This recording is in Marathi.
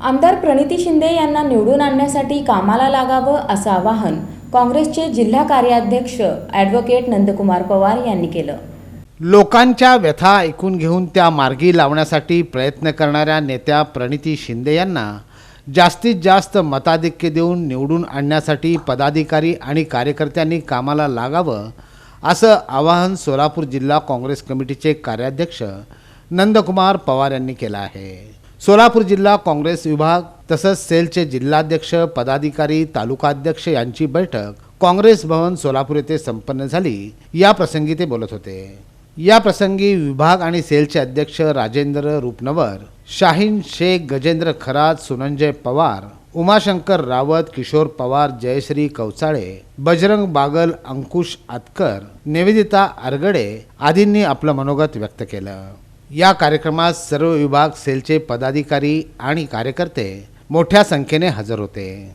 आमदार प्रणिती शिंदे यांना निवडून आणण्यासाठी कामाला लागावं असं आवाहन काँग्रेसचे जिल्हा कार्याध्यक्ष ॲडव्होकेट नंदकुमार पवार यांनी केलं. लोकांच्या व्यथा ऐकून घेऊन त्या मार्गी लावण्यासाठी प्रयत्न करणाऱ्या नेत्या प्रणिती शिंदे यांना जास्तीत जास्त मताधिक्य देऊन निवडून आणण्यासाठी पदाधिकारी आणि कार्यकर्त्यांनी कामाला लागावं असं आवाहन सोलापूर जिल्हा काँग्रेस कमिटीचे कार्याध्यक्ष नंदकुमार पवार यांनी केलं आहे. सोलापूर जिल्हा काँग्रेस विभाग तसंच सेलचे जिल्हाध्यक्ष पदाधिकारी तालुकाध्यक्ष यांची बैठक काँग्रेस भवन सोलापूर येथे संपन्न झाली. या प्रसंगी ते बोलत होते. या प्रसंगी विभाग आणि सेलचे अध्यक्ष राजेंद्र रूपनवर शाहीन शेख गजेंद्र खरात सुनंजय पवार उमाशंकर रावत किशोर पवार जयश्री कवचाळे बजरंग बागल अंकुश आतकर निवेदिता आरगडे आदींनी आपलं मनोगत व्यक्त केलं. या कार्यक्रमात सर्व विभाग सेलचे पदाधिकारी आणि कार्यकर्ते मोठ्या संख्येने हजर होते.